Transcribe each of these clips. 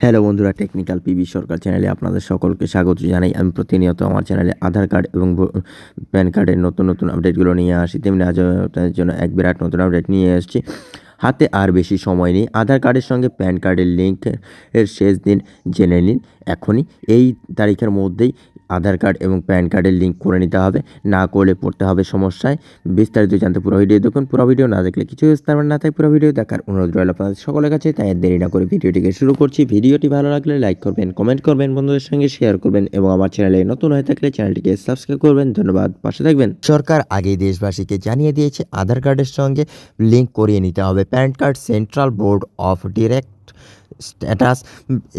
Hello বন্ধুরা, technical PB সরকার চ্যানেলে আপনাদের সকলকে স্বাগত জানাই। আমি প্রতিনিয়ত আমার চ্যানেলে আধার কার্ড এবং প্যান কার্ডের নতুন নতুন আপডেটগুলো নিয়ে আসি। তেমনি আজ জন্য এক বিরাট নতুন আপডেট নিয়ে এসেছি। হাতে আর বেশি সময় নেই। আধার কার্ডের সঙ্গে প্যান কার্ডের লিঙ্ক এর শেষ দিন জেনে নিন এখনই। এই তারিখের মধ্যেই আধার কার্ড এবং প্যান কার্ডের লিঙ্ক করে নিতে হবে। না করলে পড়তে হবে সমস্যায়। বিস্তারিত জানতে পুরো ভিডিও দেখুন। পুরো ভিডিও না দেখলে কিছু বুঝতে না, তাই পুরো ভিডিও দেখার অনুরোধ রইল আপনাদের সকলের কাছে। তাই দেরি না করে ভিডিওটিকে শুরু করছি। ভিডিওটি ভালো লাগলে লাইক করবেন, কমেন্ট করবেন, বন্ধুদের সঙ্গে শেয়ার করবেন এবং আমার চ্যানেলে নতুন হয়ে থাকলে চ্যানেলটিকে সাবস্ক্রাইব করবেন। ধন্যবাদ। পাশে থাকবেন। সরকার আগেই দেশবাসীকে জানিয়ে দিয়েছে, আধার কার্ডের সঙ্গে লিঙ্ক করিয়ে নিতে হবে। PAN card central board of direct status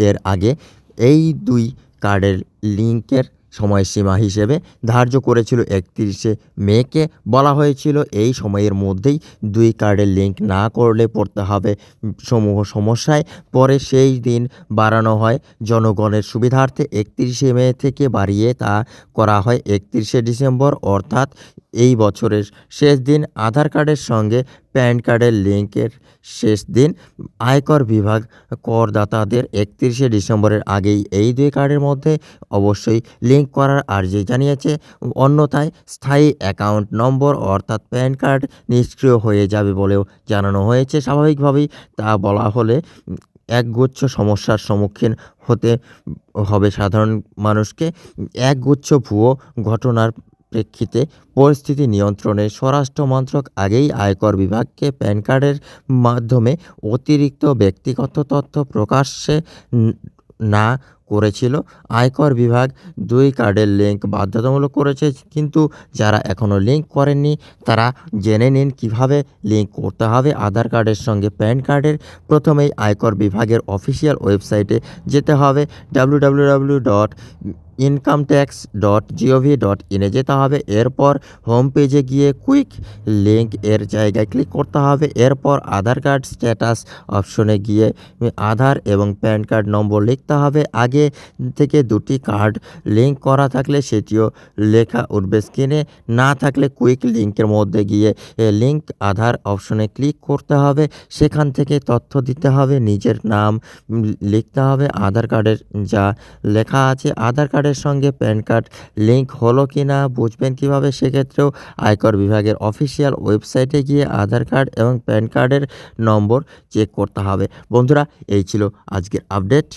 এর আগে এই দুই কার্ডের লিঙ্কের সময়সীমা হিসেবে ধার্য করেছিল একত্রিশে মেকে। বলা হয়েছিল এই সময়ের মধ্যেই দুই কার্ডের লিঙ্ক না করলে পড়তে হবে সমূহ সমস্যায়। পরে সেই দিন বাড়ানো হয় জনগণের সুবিধার্থে। একত্রিশে মে থেকে বাড়িয়ে তা করা হয় একত্রিশে ডিসেম্বর, অর্থাৎ এই বছরের শেষ দিন আধার কার্ডের সঙ্গে প্যান কার্ডের লিঙ্কের শেষ দিন আয়কর বিভাগ করদাতাদের একত্রিশে ডিসেম্বরের আগেই এই দুই কার্ডের মধ্যে অবশ্যই লিঙ্ক করার আর্জি জানিয়েছে। অন্যথায় স্থায়ী অ্যাকাউন্ট নম্বর অর্থাৎ প্যান কার্ড নিষ্ক্রিয় হয়ে যাবে বলেও জানানো হয়েছে। স্বাভাবিকভাবেই তা বলা হলে একগুচ্ছ সমস্যার সম্মুখীন হতে হবে সাধারণ মানুষকে। একগুচ্ছ ভুয়ো ঘটনার প্রেক্ষিতে পরিস্থিতি নিয়ন্ত্রণে স্বরাষ্ট্র মন্ত্রক আগেই আয়কর বিভাগকে প্যান কার্ডের মাধ্যমে অতিরিক্ত ব্যক্তিগত তথ্য প্রকাশ্যে না করেছিল। আয়কর বিভাগ দুই কার্ডের লিঙ্ক বাধ্যতামূলক করেছে, কিন্তু যারা এখনও লিঙ্ক করেননি, তারা জেনে নিন কীভাবে লিঙ্ক করতে হবে। আধার কার্ডের সঙ্গে প্যান কার্ডের প্রথমেই আয়কর বিভাগের অফিসিয়াল ওয়েবসাইটে যেতে হবে। W W dot income tax dot GOV dot ইনে যেতে হবে। এরপর হোম পেজে গিয়ে কুইক লিঙ্ক এর জায়গায় ক্লিক করতে হবে। এরপর আধার কার্ড স্ট্যাটাস অপশনে গিয়ে আধার এবং প্যান কার্ড নম্বর লিখতে হবে। আগে থেকে দুটি কার্ড লিঙ্ক করা থাকলে সেটিও লেখা উঠবে স্ক্রিনে না থাকলে কুইক লিঙ্কের মধ্যে গিয়ে লিঙ্ক আধার অপশনে ক্লিক করতে হবে। সেখান থেকে তথ্য দিতে হবে, নিজের নাম লিখতে হবে আধার কার্ডের যা লেখা আছে। আধার কার্ডের সঙ্গে প্যান কার্ড লিঙ্ক হলো কি না, বুঝবেন কীভাবে? সেক্ষেত্রেও আয়কর বিভাগের অফিসিয়াল ওয়েবসাইটে গিয়ে আধার কার্ড এবং প্যান কার্ডের নম্বর চেক করতে হবে। বন্ধুরা, এই ছিল আজকের আপডেট